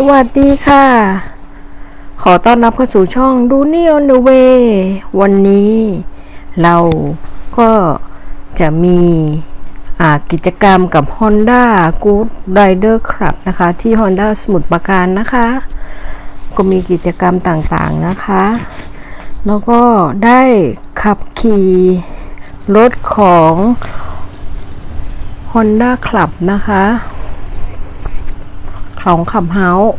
สวัสดีค่ะ ขอต้อนรับเข้าสู่ช่องดูนี่ on the way วันนี้เราก็จะมีกิจกรรมกับ Honda Good Rider Club นะคะ ที่ Honda สมุทรปราการนะคะ ก็มีกิจกรรมต่างๆนะคะ แล้วก็ได้ขับขี่รถของ Honda Club นะคะ ของขับเฮาส์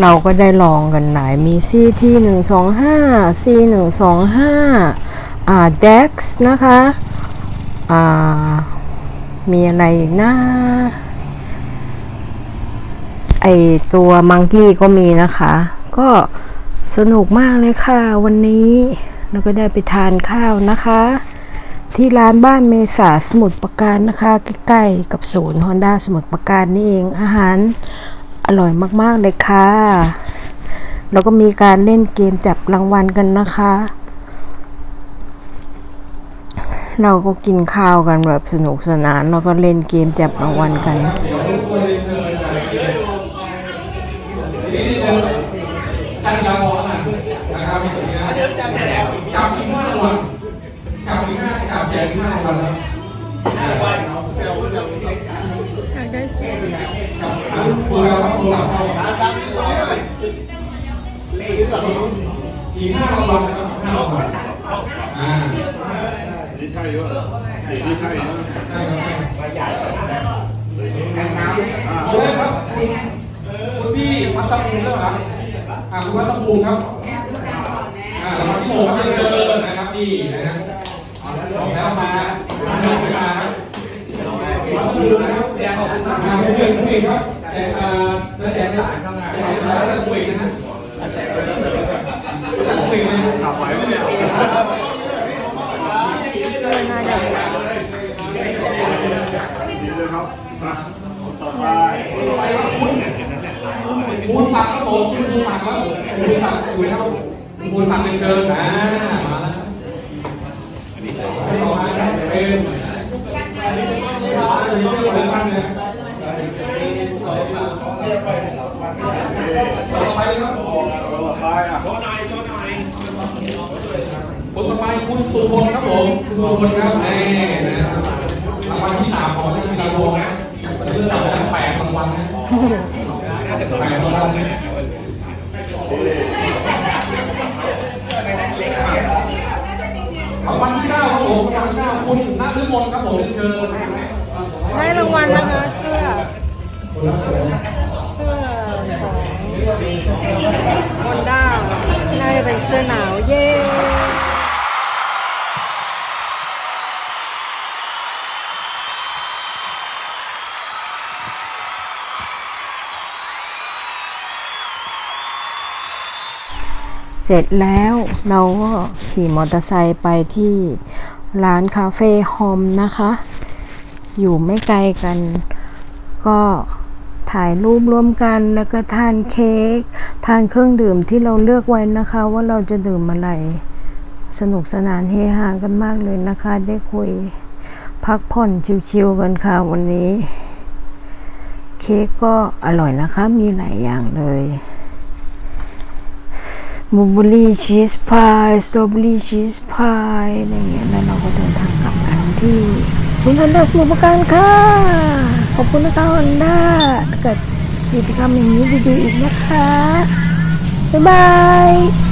เราก็ได้ลองกันหลายมีซีที่หนึ่งสองห้าซีหนึ่งสองห้าอ่า DEX นะคะอ่ามีอะไรอีกนะไอตัวมังกี้ก็มีนะคะ ก็สนุกมากเลยค่ะวันนี้ เราก็ได้ไปทานข้าวนะคะ ที่ร้านบ้านเมษาสมุทรปราการนะคะ ใกล้ๆกับศูนย์ Honda สมุทรปราการนี่เองอาหารอร่อยมากๆเลยค่ะ แล้วก็มีการเล่นเกมจับรางวัลกันนะคะ เราก็กินข้าวกันแบบสนุกสนาน แล้วก็เล่นเกมจับรางวัลกันท่านยาวอนนะครับจับอีกห้ารางวัลจั บอีกห้าจับแจกอีกห้ารางวัลครับจับปืนครับปืนครับอีกห้ารางวัลนะครับห้ารางวัลอ่านี่ใช่เยอะนี่ใช่เยอะเอาเลยครับคุณคุณพี่พัฒภูมิใช่ไหมครับอ่าคุณพัฒภูมิครับอ่ารางวัลที่หกครับเชิญนะครับนี่นะครับ บอกแล้วมาไม่มาครับพัฒภูมินะครับอ่าผู้เก่งผู้เก่งครับแต่อ่าแล้วแต่หลานข้ามาแต่แล้วผู้เก่งนะผู้เก่งเลยขับไหวไหมเนี่ยดีเลยครับมาต่อไปคุณศักดิ์ครับผมคุณศักดิ์ครับคุณศักดิ์อยู่แล้วคุณศักดิ์เป็นเชิญอ่ามาแล้วครับต่อมาครับเป็ นต่อไปครับต่อไปอะคนต่อไปคุณสุพลครับผมคุณสุพลครับแน่นะครับรางวัลที่สามของที่เราลงนะเรื่องเราแปดรางวัลนะแปดรางวัลนะรางวัล ผมรางวัลที่เก้าคุณนัทฤมลครับผมเชิญได้รางวัลนะคะเสื้อเสื้อของ Honda น่าจะเป็นเสื้อหนาวเย้เสร็จแล้วเราก็ขี่มอเตอร์ไซค์ไปที่ ร้านคาเฟ่โฮมนะคะ อยู่ไม่ไกลกัน ก็ถ่ายรูปร่วมกันแล้วก็ทานเค้กทานเครื่องดื่มที่เราเลือกไว้นะคะ ว่าเราจะดื่มอะไรสนุกสนานเฮฮากันมากเลยนะคะ ได้คุยพักผ่อนชิวๆกันค่ะวันนี้ เค้กก็อร่อยนะคะ มีหลายอย่างเลย มูบูรี่ชีสพายสตรอเบอรี่ชีสพายอะไรเงี้ยแล้วเราก็เดินทางกลับกันที่ศูนย์ฮอนด้าสมุทรปราการค่ะ ขอบคุณนะคะฮอนด้าเกิดกิจกรรมอย่างนี้ดีๆอีกนะคะ บ๊ายบาย